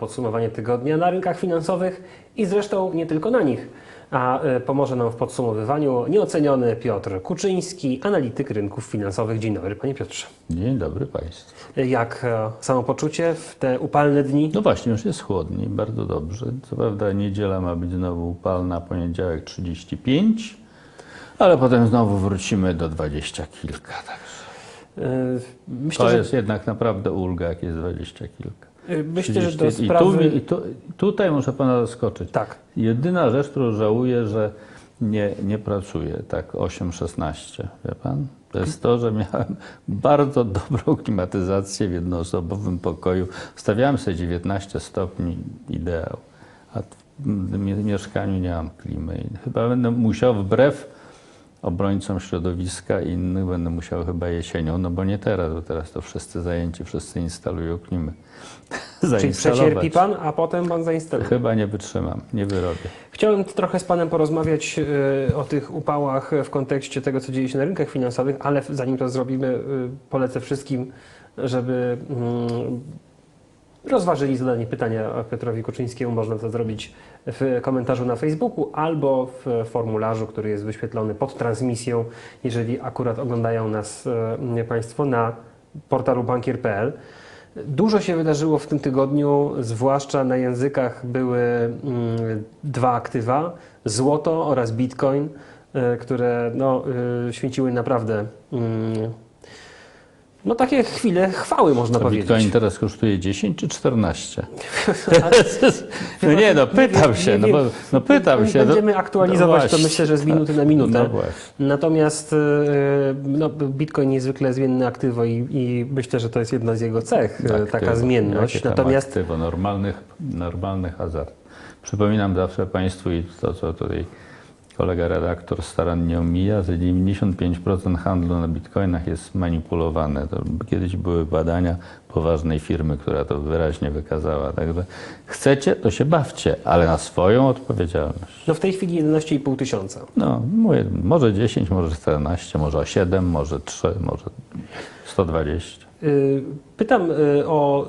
Podsumowanie tygodnia na rynkach finansowych i zresztą nie tylko na nich. A e, pomoże nam w podsumowywaniu nieoceniony Piotr Kuczyński, analityk rynków finansowych. Dzień dobry, panie Piotrze. Dzień dobry Państwu. Jak e, samopoczucie w te upalne dni? No właśnie, już jest chłodniej, bardzo dobrze. Co prawda niedziela ma być znowu upalna, poniedziałek 35, ale potem znowu wrócimy do 20 kilka. Także E, Myślę, to że, jest jednak naprawdę ulga, jak jest 20 kilka. Myślę, że 30 do I, tu, sprawy... i tu, tutaj muszę Pana zaskoczyć. Tak. Jedyna rzecz, którą żałuję, że nie, nie pracuję tak 8-16, wie Pan? To jest to, że miałem bardzo dobrą klimatyzację w jednoosobowym pokoju. Stawiałem sobie 19 stopni, ideał, a w mie- mieszkaniu nie mam klimy. Chyba będę musiał wbrew obrońcom środowiska i innych będę musiał chyba jesienią, no bo nie teraz, bo teraz to wszyscy zajęci, wszyscy instalują klimy. Czyli przecierpi pan, a potem pan zainstaluje. Chyba nie wytrzymam, nie wyrobię. Chciałem trochę z Panem porozmawiać e, o tych upałach w kontekście tego, co dzieje się na rynkach finansowych, ale zanim to zrobimy, e, polecę wszystkim, żeby mm, rozważyli zadanie pytania Piotrowi Kuczyńskiemu. Można to zrobić w komentarzu na Facebooku albo w formularzu, który jest wyświetlony pod transmisją, jeżeli akurat oglądają nas e, Państwo na portalu bankier.pl. Dużo się wydarzyło w tym tygodniu, zwłaszcza na językach były mm, dwa aktywa, złoto oraz bitcoin, e, które no, e, święciły naprawdę mm, no, takie chwile chwały, można powiedzieć. Bitcoin teraz kosztuje 10 czy 14? no nie, no pytam Nie się, no, nie bo, wiem. no pytam się. no- Będziemy aktualizować no to myślę, że z minuty na minutę. No. Natomiast e, no, Bitcoin niezwykle zmienne aktywo i, i myślę, że to jest jedna z jego cech, e, taka Aktywo. zmienność. Jakie tam Natomiast aktywo, normalnych, normalny hazard. Przypominam zawsze Państwu i to, co tutaj kolega redaktor starannie omija, że 95% handlu na bitcoinach jest manipulowane. To kiedyś były badania poważnej firmy, która to wyraźnie wykazała. Także chcecie, to się bawcie, ale na swoją odpowiedzialność. no, w tej chwili 11,5 tysiąca. No, mówię, może 10, może 14, może 7, może 3, może 120. Y, Pytam y, o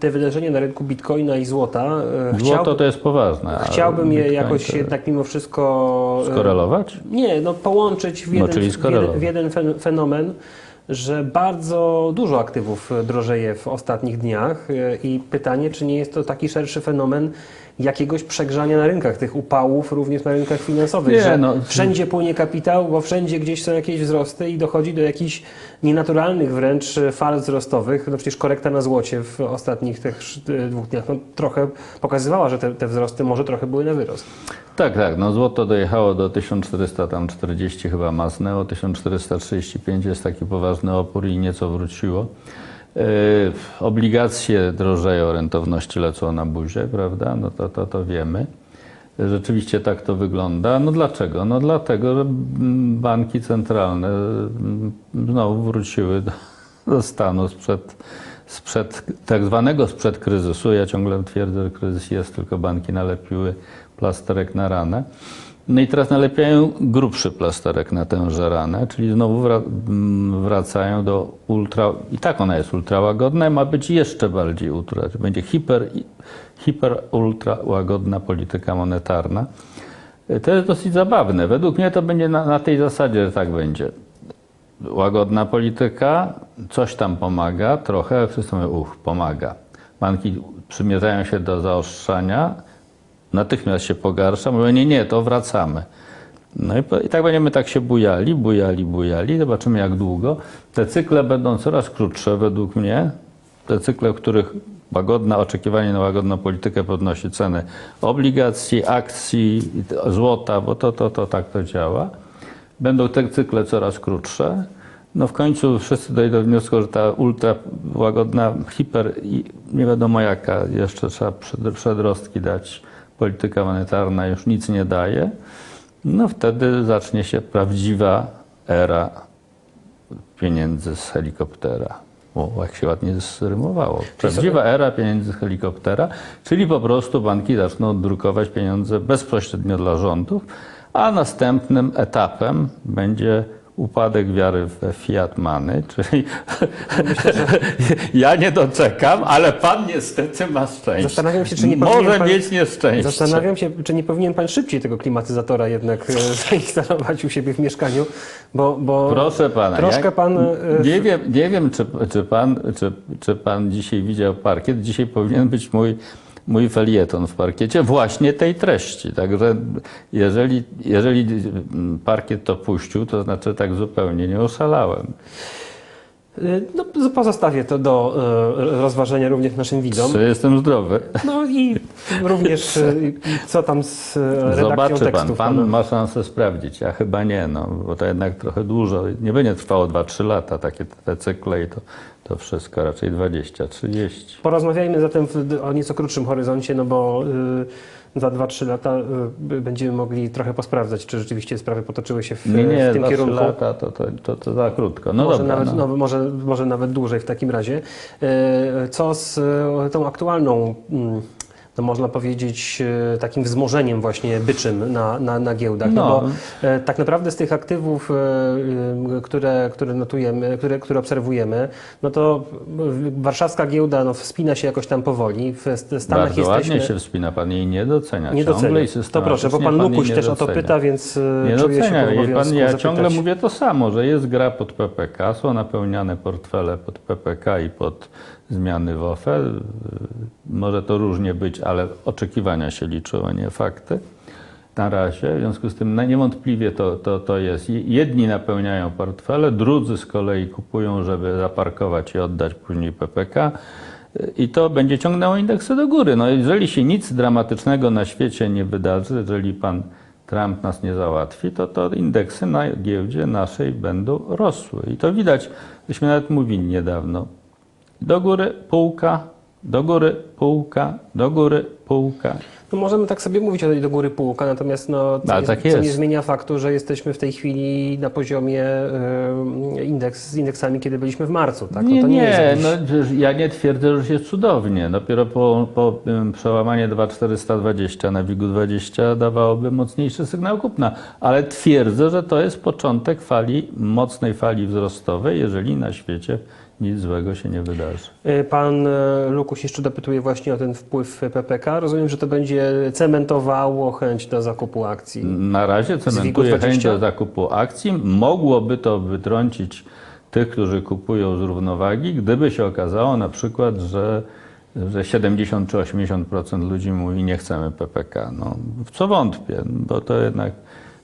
te, wydarzenia na rynku bitcoina i złota. Y, Złoto to jest poważne. Chciałbym je jakoś to- jednak mimo wszystko Skorelować? Nie, no połączyć w No, jeden, czyli w jeden, fenomen, że bardzo dużo aktywów drożeje w ostatnich dniach. Y, i pytanie, czy nie jest to taki szerszy fenomen jakiegoś przegrzania na rynkach, tych upałów również na rynkach finansowych, Nie, że no. wszędzie płynie kapitał, bo wszędzie gdzieś są jakieś wzrosty i dochodzi do jakichś nienaturalnych wręcz fal wzrostowych. No przecież korekta na złocie w ostatnich tych y, dwóch dniach no, trochę pokazywała, że te, te wzrosty może trochę były na wyrost. Tak, tak. No złoto dojechało do 1440 chyba masnęło, 1435 jest taki poważny opór i nieco wróciło. Yy, obligacje drożeją, rentowności lecą na buzie, prawda? No to, to, to wiemy. Rzeczywiście tak to wygląda. No dlaczego? No dlatego, że banki centralne mm, znowu wróciły do, do stanu sprzed, sprzed tak zwanego sprzed kryzysu. Ja ciągle twierdzę, że kryzys jest, tylko banki nalepiły plasterek na ranę. No i teraz nalepiają grubszy plasterek na tęże ranę, czyli znowu wra- m, wracają do ultra, i tak ona jest ultra łagodna, i ma być jeszcze bardziej ultra, będzie hiper, hiper ultra łagodna polityka monetarna. To jest dosyć zabawne. Według mnie to będzie na, na tej zasadzie, że tak będzie. Łagodna polityka, coś tam pomaga, trochę, wszyscy mówią, uch, pomaga. Banki przymierzają się do zaostrzania, natychmiast się pogarsza, mówią, nie, nie, to wracamy. No i, i tak będziemy tak się bujali, bujali, bujali, zobaczymy jak długo. Te cykle będą coraz krótsze według mnie, te cykle, w których łagodne oczekiwanie na łagodną politykę podnosi ceny obligacji, akcji, złota, bo to, to, to tak to działa. Będą te cykle coraz krótsze. No w końcu wszyscy dojdą do wniosku, że ta ultra łagodna, hiper i nie wiadomo jaka, jeszcze trzeba przed- przedrostki dać, polityka monetarna już nic nie daje. No wtedy zacznie się prawdziwa era pieniędzy z helikoptera. O, jak się ładnie zrymowało. Prawdziwa era pieniędzy z helikoptera, czyli po prostu banki zaczną drukować pieniądze bezpośrednio dla rządów, a następnym etapem będzie upadek wiary we Fiat Money, czyli ja nie doczekam, ale pan niestety ma szczęście. Zastanawiam się, czy nie Może pan- mieć nieszczęście. Zastanawiam się, czy nie powinien pan szybciej tego klimatyzatora jednak e, zainstalować u siebie w mieszkaniu, bo, bo Proszę pana, troszkę ja pan... e, nie wiem, nie wiem czy, czy, pan, czy, czy pan dzisiaj widział parkiet. Dzisiaj powinien być mój, mój felieton w parkiecie właśnie tej treści. Także jeżeli, jeżeli parkiet to puścił, to znaczy tak zupełnie nie oszalałem. No, pozostawię to do e, rozważenia również naszym widzom. Czy jestem zdrowy? No i również i co tam z redakcją Zobaczy pan, tekstów. pan pana? ma szansę sprawdzić. Ja chyba nie, no, bo to jednak trochę dłużej. Nie będzie trwało 2-3 lata takie te cykle i to, to wszystko raczej 20-30. Porozmawiajmy zatem o nieco krótszym horyzoncie, no bo y, za 2-3 lata y, będziemy mogli trochę posprawdzać, czy rzeczywiście sprawy potoczyły się w, Nie, nie, w tym 2-3 kierunku. lata to, to, to, to za krótko. No może, dobra, nawet, no. no, może, może nawet dłużej w takim razie. Y, Co z tą aktualną, mm, no można powiedzieć, y, takim wzmożeniem właśnie byczym na, na, na giełdach? No, No. bo y, tak naprawdę z tych aktywów, y, które, które notujemy, które, które obserwujemy, no to warszawska giełda no, wspina się jakoś tam powoli. W St- Stanach Bardzo jesteśmy... ładnie się wspina, pan jej nie docenia. Nie docenia. To proszę, bo pan jej Lukuś też o to docenia. pyta, więc Nie czuję się docenia. w I pan, ja zapytać. ciągle mówię to samo, że jest gra pod PPK, są napełniane portfele pod PPK i pod zmiany w OFE. Może to różnie być, ale oczekiwania się liczą, a nie fakty. Na razie, w związku z tym no, niewątpliwie to, to, to jest. Jedni napełniają portfele, drudzy z kolei kupują, żeby zaparkować i oddać później PPK. I to będzie ciągnęło indeksy do góry. No, jeżeli się nic dramatycznego na świecie nie wydarzy, jeżeli pan Trump nas nie załatwi, to, to indeksy na giełdzie naszej będą rosły. I to widać, myśmy nawet mówili niedawno. Do góry półka, do góry półka, do góry półka. No możemy tak sobie mówić o tej do góry półka, natomiast no, co, Ale nie, tak co nie zmienia faktu, że jesteśmy w tej chwili na poziomie y, indeks, z indeksami, kiedy byliśmy w marcu. Tak? Nie, no nie, nie, no, ja nie twierdzę, że jest cudownie. Dopiero po, po przełamanie 2420 na WIG-20 dawałoby mocniejszy sygnał kupna. Ale twierdzę, że to jest początek fali, mocnej fali wzrostowej, jeżeli na świecie nic złego się nie wydarzy. Y, Pan y, Lukuś jeszcze dopytuje właśnie o ten wpływ PPK. Rozumiem, że to będzie cementowało chęć do zakupu akcji. Na razie cementuje chęć 20? do zakupu akcji. Mogłoby to wytrącić tych, którzy kupują z równowagi, gdyby się okazało na przykład, że, że 70 czy 80% ludzi mówi nie chcemy PPK. No, w co wątpię, bo to jednak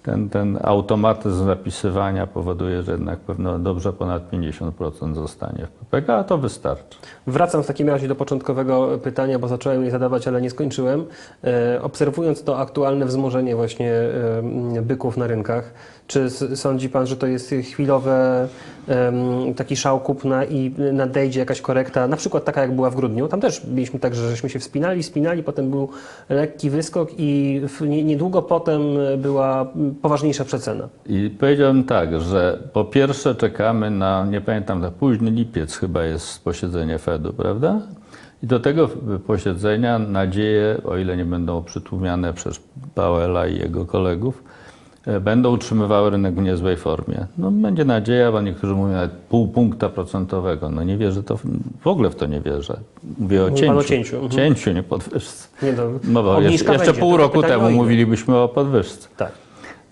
ten, ten automatyzm zapisywania powoduje, że jednak pewno dobrze ponad 50% zostanie w PPK, a to wystarczy. Wracam w takim razie do początkowego pytania, bo zacząłem je zadawać, ale nie skończyłem. E, obserwując to aktualne wzmożenie właśnie e, byków na rynkach, czy sądzi Pan, że to jest chwilowe taki szał kupna i nadejdzie jakaś korekta, na przykład taka jak była w grudniu? Tam też mieliśmy tak, że żeśmy się wspinali, wspinali, potem był lekki wyskok i niedługo potem była poważniejsza przecena. I powiedziałbym tak, że po pierwsze czekamy na, nie pamiętam, na późny lipiec chyba jest posiedzenie Fedu, prawda? I do tego posiedzenia nadzieje, o ile nie będą przytłumiane przez Powella i jego kolegów, będą utrzymywały rynek w niezłej formie. No będzie nadzieja, bo niektórzy mówią nawet pół punkta procentowego. No nie wierzę to, w- ogóle w to nie wierzę. Mówię o cięciu. o cięciu, mhm. Cięciu, nie podwyżce. Nie do, No obniżka jeszcze, jeszcze pół roku temu mówilibyśmy o podwyżce. Tak.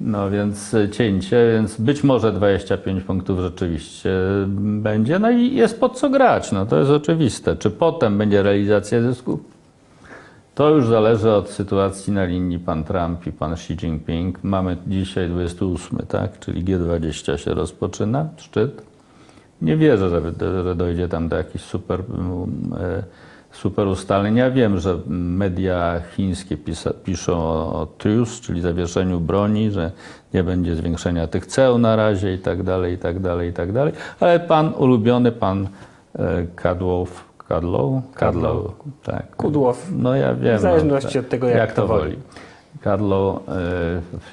No więc e, cięcie, więc być może 25 punktów rzeczywiście będzie, no i jest pod co grać, no to jest oczywiste. Czy potem będzie realizacja zysku? To już zależy od sytuacji na linii pan Trump i pan Xi Jinping. Mamy dzisiaj 28, tak? Czyli G20 się rozpoczyna, szczyt. Nie wierzę, że, że dojdzie tam do jakichś super, mm, e, super ustaleń. Ja wiem, że media chińskie pisa, piszą o, o truce, czyli zawieszeniu broni, że nie będzie zwiększenia tych ceł na razie i tak dalej, i tak dalej, i tak dalej. Ale pan ulubiony, pan e, Kadłow, Kadlow? Kadlow, tak. Kudłow. No ja wiem. W zależności no, od tego, jak to kto woli. woli. Kadlo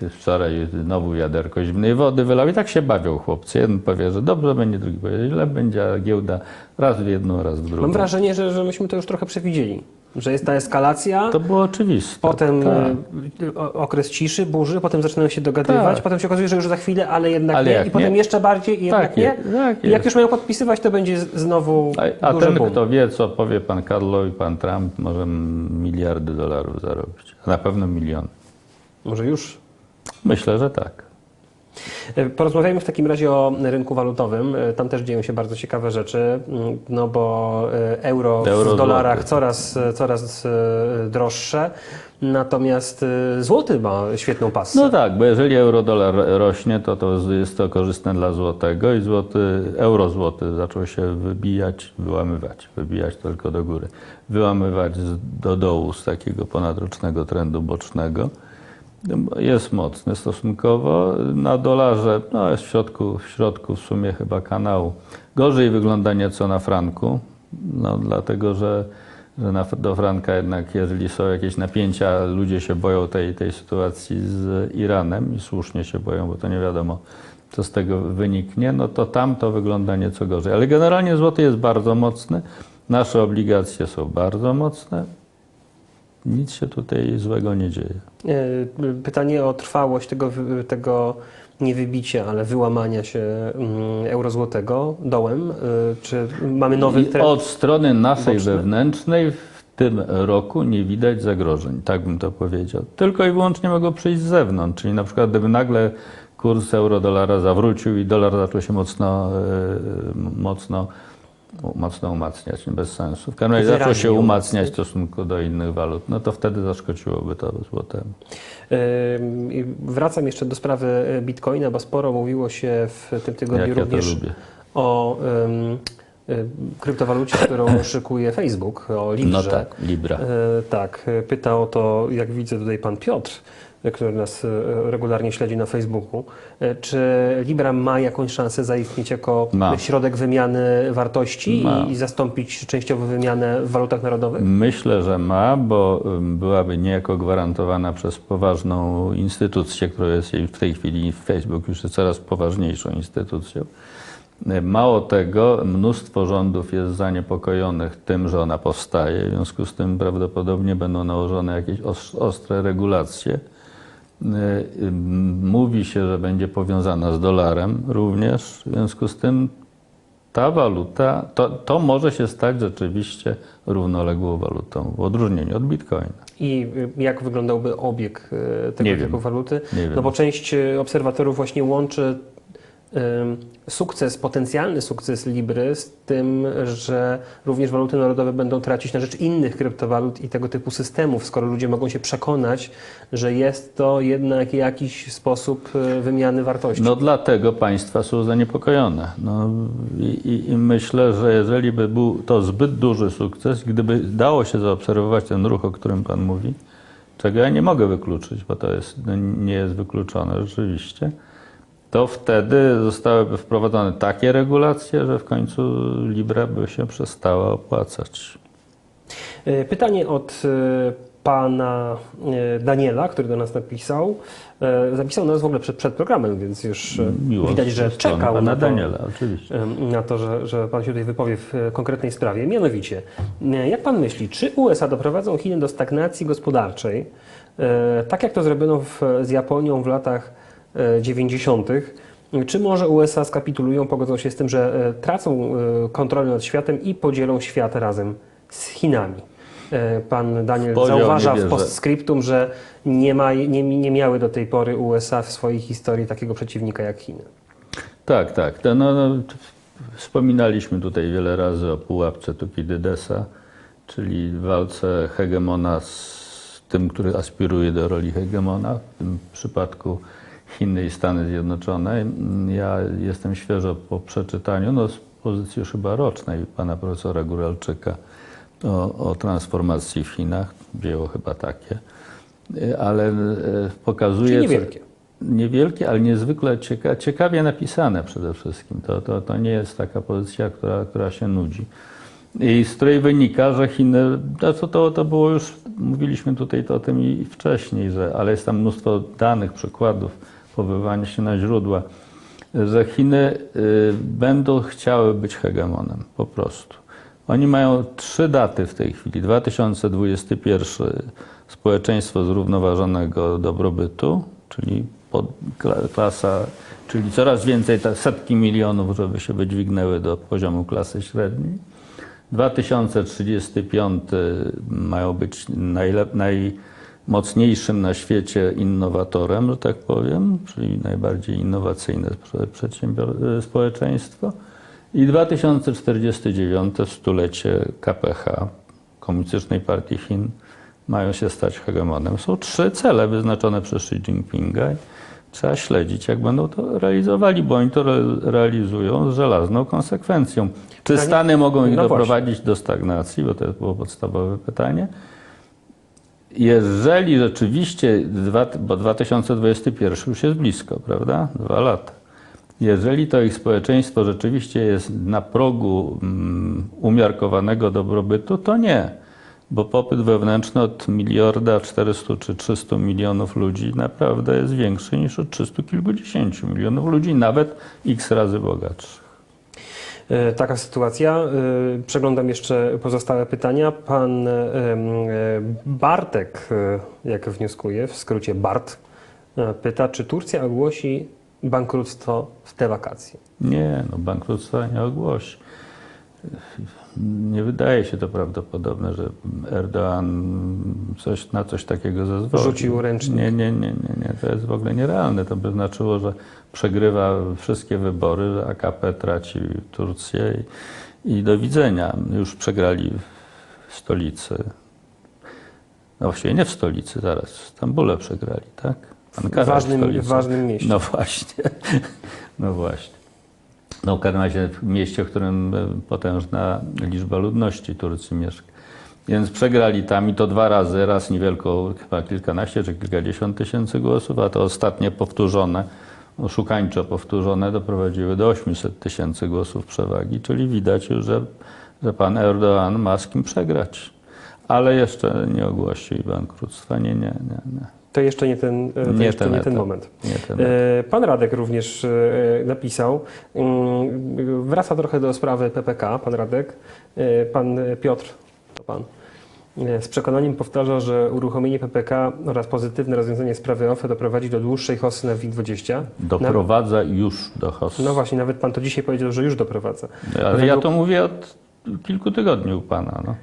e, wczoraj znowu wiaderko zimnej wody wylał i tak się bawią chłopcy. Jeden powie, że dobrze będzie, drugi powie, że źle będzie, a giełda raz w jedną, raz w drugą. Mam wrażenie, że, że myśmy to już trochę przewidzieli. Że jest ta eskalacja, To było oczywiste. potem tak. e, okres ciszy, burzy, potem zaczynają się dogadywać, Tak. potem się okazuje, że już za chwilę, ale jednak Ale nie, jak i potem nie? jeszcze bardziej i jednak Tak nie. jest, tak I jak już mają podpisywać, to będzie znowu A, a ten, boom. kto wie, co powie pan Karlo i pan Trump, może miliardy dolarów zarobić. Na pewno milion. Może już. Myślę, że tak. E, Porozmawiajmy w takim razie o rynku walutowym. E, Tam też dzieją się bardzo ciekawe rzeczy, mm, no bo euro, Euro, w dolarach złoty. coraz, e, coraz droższe, natomiast złoty ma świetną pasę. No tak, bo jeżeli euro-dolar rośnie, to, to jest to korzystne dla złotego i złoty, euro-złoty zaczął się wybijać, wyłamywać, wybijać tylko do góry, wyłamywać do dołu z takiego ponadrocznego trendu bocznego. Jest mocny stosunkowo. Na dolarze no jest w środku, w środku w sumie chyba kanału. Gorzej wygląda nieco na franku, no, dlatego że, że na, do franka jednak, jeżeli są jakieś napięcia, ludzie się boją tej, tej sytuacji z Iranem i słusznie się boją, bo to nie wiadomo, co z tego wyniknie, no to tam to wygląda nieco gorzej. Ale generalnie złoty jest bardzo mocny, nasze obligacje są bardzo mocne. Nic się tutaj złego nie dzieje. E, Pytanie o trwałość tego, tego nie wybicia, ale wyłamania się mm, euro-złotego dołem. E, Czy mamy nowy trend? od strony naszej boczny? wewnętrznej w tym roku nie widać zagrożeń, tak bym to powiedział. Tylko i wyłącznie mogą przyjść z zewnątrz, czyli na przykład gdyby nagle kurs euro-dolara zawrócił i dolar zaczął się mocno, e, mocno, mocno umacniać, bez sensu. W każdym razie zaczął się umacniać w stosunku do innych walut, no to wtedy zaszkodziłoby to złotemu. Wracam jeszcze do sprawy e, Bitcoina, bo sporo mówiło się w tym tygodniu Jak ja również lubię. o y, kryptowalucie, którą szykuje Facebook, o Librze. No tak, Libra. E, tak, pyta o to, jak widzę tutaj pan Piotr, który nas e, regularnie śledzi na Facebooku. E, Czy Libra ma jakąś szansę zaistnieć jako Ma. środek wymiany wartości i, i zastąpić częściowo wymianę w walutach narodowych? Myślę, że ma, bo byłaby niejako gwarantowana przez poważną instytucję, która jest jej w tej chwili Facebook już jest coraz poważniejszą instytucją. Y, Mało tego, mnóstwo rządów jest zaniepokojonych tym, że ona powstaje, w związku z tym prawdopodobnie będą nałożone jakieś os- ostre regulacje. Y, y, Mówi się, że będzie powiązana z dolarem również, w związku z tym ta waluta, to, to może się stać rzeczywiście równoległą walutą, w odróżnieniu od bitcoina. I jak wyglądałby obieg y, tego Nie typu wiem. waluty? Nie wiem. No bo część obserwatorów właśnie łączy sukces, potencjalny sukces Libry z tym, że również waluty narodowe będą tracić na rzecz innych kryptowalut i tego typu systemów, skoro ludzie mogą się przekonać, że jest to jednak jakiś sposób y, wymiany wartości. No dlatego państwa są zaniepokojone. No, i, i, myślę, że jeżeli by był to zbyt duży sukces, gdyby dało się zaobserwować ten ruch, o którym Pan mówi, czego ja nie mogę wykluczyć, bo to jest, no, nie jest wykluczone rzeczywiście, to wtedy zostałyby wprowadzone takie regulacje, że w końcu Libra by się przestała opłacać. Y, Pytanie od y, pana y, Daniela, który do nas napisał. Zapisał nas w ogóle przed, przed programem, więc już Miło widać, że czekał Pana na to, Daniela, oczywiście. na to, że, że pan się tutaj wypowie w konkretnej sprawie. Mianowicie, jak pan myśli, czy USA doprowadzą Chiny do stagnacji gospodarczej, tak jak to zrobiono w, z Japonią w latach 90., czy może USA skapitulują, pogodzą się z tym, że y, tracą y, kontrolę nad światem i podzielą świat razem z Chinami? Pan Daniel podział zauważa w postscriptum, że nie, ma, nie, nie miały do tej pory USA w swojej historii takiego przeciwnika jak Chiny. Tak, tak. No, no, wspominaliśmy tutaj wiele razy o pułapce Tukidydesa, czyli walce hegemona z tym, który aspiruje do roli hegemona, w tym przypadku Chiny i Stany Zjednoczone. Ja jestem świeżo po przeczytaniu, no z pozycji już chyba rocznej pana profesora Góralczyka o, o transformacji w Chinach, dzieło chyba takie, ale e, pokazuje... Czyli co- niewielkie. Niewielkie, ale niezwykle cieka ciekawie napisane przede wszystkim. To, to, to nie jest taka pozycja, która, która się nudzi. I z której wynika, że Chiny, to, to- to, to było już, mówiliśmy tutaj to o tym i wcześniej, że, ale jest tam mnóstwo danych, przykładów, powoływania się na źródła, że Chiny y, będą chciały być hegemonem, po prostu. Oni mają trzy daty w tej chwili. 2021 społeczeństwo zrównoważonego dobrobytu, czyli klasa, czyli coraz więcej, setki milionów, żeby się wydźwignęły do poziomu klasy średniej. 2035 mają być najlep- najmocniejszym na świecie innowatorem, że tak powiem, czyli najbardziej innowacyjne przedsiębior- społeczeństwo. I 2049 w stulecie KPH, Komunistycznej Partii Chin, mają się stać hegemonem. Są trzy cele wyznaczone przez Xi Jinpinga. Trzeba śledzić, jak będą to realizowali, bo oni to re realizują z żelazną konsekwencją. Czy Stany mogą ich no doprowadzić do stagnacji, bo to było podstawowe pytanie. Jeżeli rzeczywiście, bo 2021 już jest blisko, prawda? Dwa lata. Jeżeli to ich społeczeństwo rzeczywiście jest na progu mm, umiarkowanego dobrobytu, to nie. Bo popyt wewnętrzny od miliarda 400 czy 300 milionów ludzi naprawdę jest większy niż od 300 kilkudziesięciu milionów ludzi, nawet x razy bogatszych. E, Taka sytuacja. E, Przeglądam jeszcze pozostałe pytania. Pan e, Bartek, jak wnioskuje, w skrócie Bart, pyta, czy Turcja ogłosi bankructwo w te wakacje. Nie, no bankructwa nie ogłosi. Nie wydaje się to prawdopodobne, że Erdoğan coś, na coś takiego zezwoli. Rzucił ręcznik. Nie, nie, nie, nie, nie, to jest w ogóle nierealne. To by znaczyło, że przegrywa wszystkie wybory, AKP traci Turcję i, i do widzenia. Już przegrali w stolicy. No właściwie nie w stolicy, zaraz w Stambule przegrali, tak? W Ankara ważnym, stolica. w ważnym mieście. No właśnie, no właśnie. No w każdym razie w mieście, w którym e, potężna liczba ludności Turcji mieszka. Więc przegrali tam i to dwa razy, raz niewielko, chyba kilkanaście czy kilkadziesiąt tysięcy głosów, a to ostatnie powtórzone, oszukańczo powtórzone, doprowadziły do 800 tysięcy głosów przewagi, czyli widać już, że, że pan Erdoğan ma z kim przegrać. Ale jeszcze nie ogłosił bankructwa, nie, nie, nie. nie. To jeszcze nie ten, e, to Nie jeszcze ten nie ten moment. Nie ten E, Pan Radek również e, napisał, mm, wraca trochę do sprawy PPK, pan Radek, pan Piotr, to pan, z przekonaniem powtarza, że uruchomienie PPK oraz pozytywne rozwiązanie sprawy OFE doprowadzi do dłuższej hossy na WIG20. Doprowadza już do hossy. No właśnie, nawet pan to dzisiaj powiedział, że już doprowadza. Ale ja Według- to mówię od kilku tygodni u pana. No.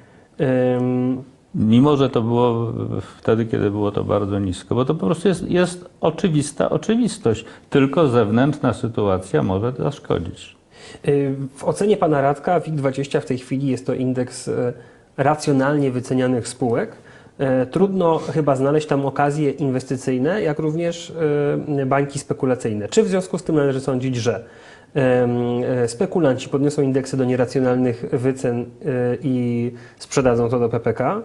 Ym, Mimo, że to było wtedy, kiedy było to bardzo nisko, bo to po prostu jest, jest oczywista oczywistość. Tylko zewnętrzna sytuacja może zaszkodzić. y, W ocenie pana Radka WIG20 w tej chwili jest to indeks e, racjonalnie wycenianych spółek. E, Trudno chyba znaleźć tam okazje inwestycyjne, jak również e, bańki spekulacyjne. Czy w związku z tym należy sądzić, że e, spekulanci podniosą indeksy do nieracjonalnych wycen i sprzedadzą to do PPK?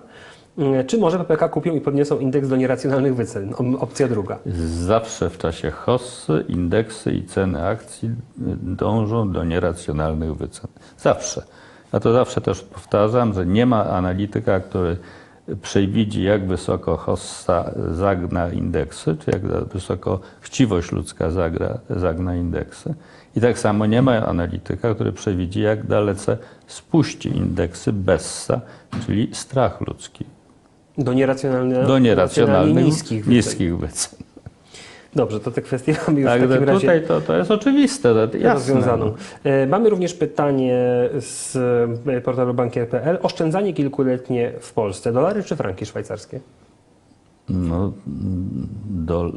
Czy może PPK kupią i podniosą indeks do nieracjonalnych wycen? Op- Opcja druga. Zawsze w czasie hossy indeksy i ceny akcji dążą do nieracjonalnych wycen. Zawsze. A to zawsze też powtarzam, że nie ma analityka, który przewidzi, jak wysoko hossa zagna indeksy, czy jak wysoko chciwość ludzka zagra, zagna indeksy. I tak samo nie ma analityka, który przewidzi, jak dalece spuści indeksy bessa, czyli strach ludzki, Do nieracjonalnych, do nieracjonalnych, niskich niskich wycen. Dobrze, to te kwestie mamy już w Także takim razie tutaj to, to jest oczywiste, to rozwiązaną. E, Mamy również pytanie z e, portalu bankier.pl. Oszczędzanie kilkuletnie w Polsce. Dolary czy franki szwajcarskie? No, do,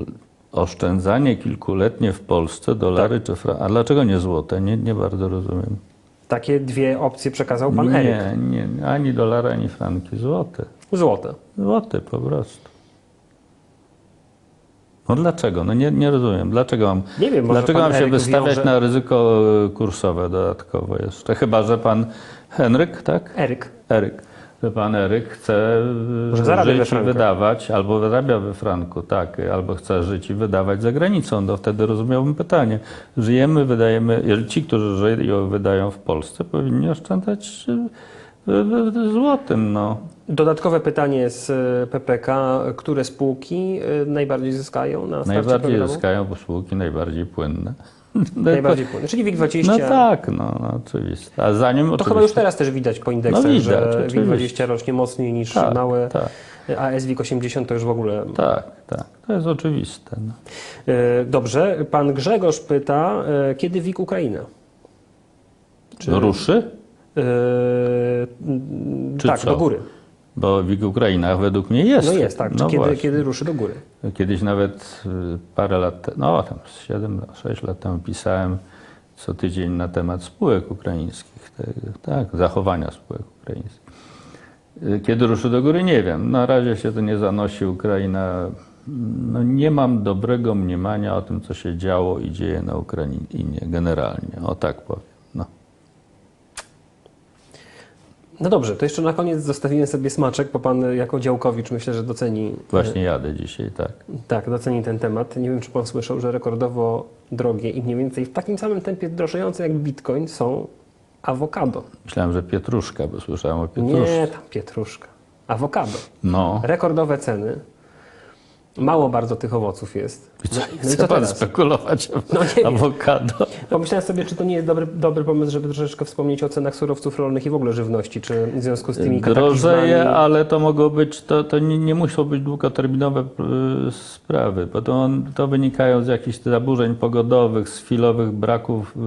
oszczędzanie kilkuletnie w Polsce, dolary czy franki. A dlaczego nie złote? Nie, nie bardzo rozumiem. Takie dwie opcje przekazał pan Eryk. nie, nie, ani dolary, ani franki. Złote. Złote. Złote po prostu. No dlaczego? No nie, nie rozumiem. Dlaczego mam, Nie wiem, może dlaczego mam się Eryk wystawiać wiąże- na ryzyko e, kursowe dodatkowo jeszcze? Chyba, że pan Henryk, tak? Eryk. Eryk. Że pan Eryk chce e, żyć i wydawać, albo zarabia we franku, tak, albo chce żyć i wydawać za granicą. No wtedy rozumiałbym pytanie. Żyjemy, wydajemy, ci, którzy żyją i wydają w Polsce, powinni oszczędzać e, złotym, no. Dodatkowe pytanie z e, PPK. Które spółki e, najbardziej zyskają na starcie Najbardziej programu? zyskają spółki najbardziej płynne. Najbardziej płynny. Czyli WIG20. No tak, no, no oczywiście. A zanim To oczywiście... chyba już teraz też widać po indeksach, No widać, że oczywiście. WIG20 rośnie mocniej niż tak, małe, Tak, a SWIG80 to już w ogóle tak, tak. To jest oczywiste. No. E, Dobrze, pan Grzegorz pyta, kiedy WIG Ukraina? Czy- Ruszy? E, mm, Czy tak, co? do góry. Bo w Ukrainach według mnie jest. No jest, tak. No kiedy, właśnie. kiedy ruszy do góry? Kiedyś nawet y, parę lat, no tam 7, 6 lat temu pisałem co tydzień na temat spółek ukraińskich, tak, zachowania spółek ukraińskich. Y, Kiedy ruszy do góry, nie wiem. Na razie się to nie zanosi. Ukraina, no nie mam dobrego mniemania o tym, co się działo i dzieje na Ukrainie generalnie. O tak powiem. No. Dobrze, to jeszcze na koniec zostawiłem sobie smaczek, bo pan jako działkowicz myślę, że doceni, Właśnie jadę dzisiaj, tak. tak, doceni ten temat. Nie wiem, czy pan słyszał, że rekordowo drogie i mniej więcej w takim samym tempie drożejące jak bitcoin są awokado. Myślałem, że pietruszka, bo słyszałem o pietruszce. Nie, tam pietruszka. Awokado. No. Rekordowe ceny. Mało bardzo tych owoców jest. I co, No, i co pan teraz? spekulować o No nie awokado? Pomyślałem sobie, czy to nie jest dobry, dobry pomysł, żeby troszeczkę wspomnieć o cenach surowców rolnych i w ogóle żywności, czy w związku z tymi Drożeje, ale to mogło być, to, to nie, nie muszą być długoterminowe y, sprawy, bo to, to wynikają z jakichś zaburzeń pogodowych, z chwilowych braków y,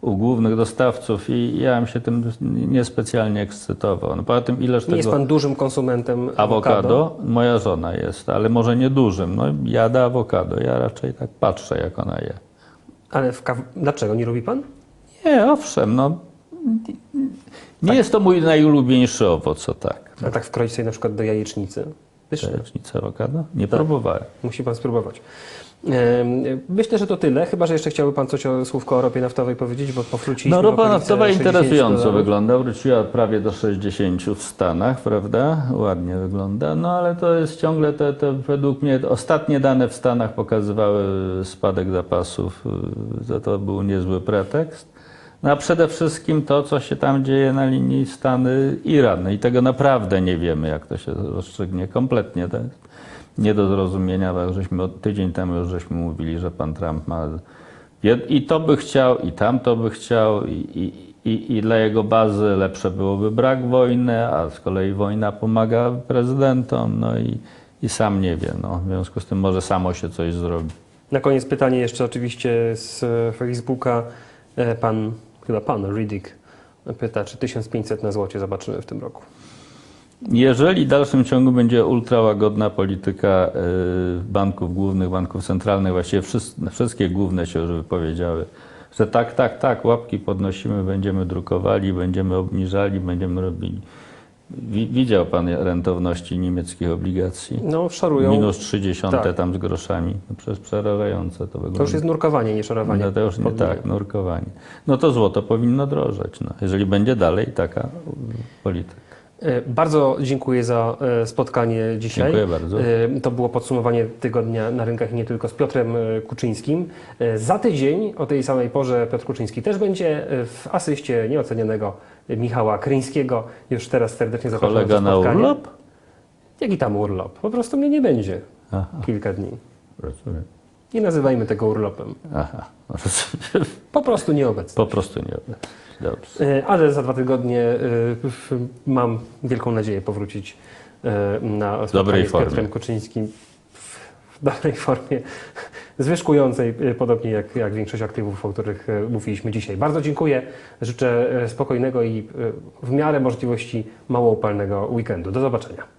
u głównych dostawców i ja bym się tym niespecjalnie ekscytował. No, poza tym ileż Nie jest tego pan dużym konsumentem awokado? awokado, moja żona jest, ale może nie dużym. No jada awokado, ja raczej tak patrzę jak ona je. Ale w dlaczego? Nie lubi pan? Nie, owszem, no nie jest to mój najulubieńszy owoc, o tak. A tak wkroić sobie na przykład do jajecznicy? Pyszne. Jajecznicę awokado? Nie Tak. próbowałem. Musi pan spróbować. Myślę, że to tyle, chyba że jeszcze chciałby pan coś o słówko o ropie naftowej powiedzieć, bo pofluciliśmy No ropa naftowa 60 interesująco dolarów. wygląda, wróciła prawie do 60 w Stanach, prawda? Ładnie wygląda, no ale to jest ciągle, te, te, według mnie ostatnie dane w Stanach pokazywały spadek zapasów, y, to, to był niezły pretekst. No a przede wszystkim to, co się tam dzieje na linii Stany-Iran. I tego naprawdę nie wiemy, jak to się rozstrzygnie. Kompletnie jest nie do zrozumienia, bo żeśmy tydzień temu już żeśmy mówili, że pan Trump ma i to by chciał, i tamto by chciał, i, i, i, dla jego bazy lepsze byłoby brak wojny, a z kolei wojna pomaga prezydentom, no i, i sam nie wie, no. w związku z tym może samo się coś zrobi. Na koniec pytanie jeszcze oczywiście z Facebooka. E, Pan, chyba pan Riddick pyta, czy 1500 na złocie zobaczymy w tym roku. Jeżeli w dalszym ciągu będzie ultra łagodna polityka y, banków głównych, banków centralnych, właściwie wszys- wszystkie główne się już wypowiedziały, że tak, tak, tak, łapki podnosimy, będziemy drukowali, będziemy obniżali, będziemy robili. Wi- Widział pan rentowności niemieckich obligacji? No, szorują. Minus 30 Tak. tam z groszami. No przecież przerażające to wygląda. To już jest nurkowanie, nie szorowanie. No to już nie tak, nurkowanie. No to złoto powinno drożeć, no, jeżeli będzie dalej taka polityka. E, Bardzo dziękuję za e, spotkanie dzisiaj. Dziękuję bardzo. E, To było podsumowanie tygodnia na rynkach i nie tylko z Piotrem Kuczyńskim. Za tydzień o tej samej porze Piotr Kuczyński też będzie w asyście nieocenionego Michała Kryńskiego. Już teraz serdecznie zapraszam Kolega do na spotkania. urlop? Jaki tam urlop? Po prostu mnie nie będzie Aha, kilka dni. rozumiem. Nie nazywajmy tego urlopem. Aha, rozumiem. Po prostu nieobecny. Po prostu nie. Dobrze. E, Ale za dwa tygodnie e, mam wielką nadzieję powrócić e, na spotkanie z. Piotrem Kuczyńskim w- dobrej formie, zwyżkującej, podobnie jak, jak większość aktywów, o których mówiliśmy dzisiaj. Bardzo dziękuję. Życzę spokojnego i w miarę możliwości mało upalnego weekendu. Do zobaczenia.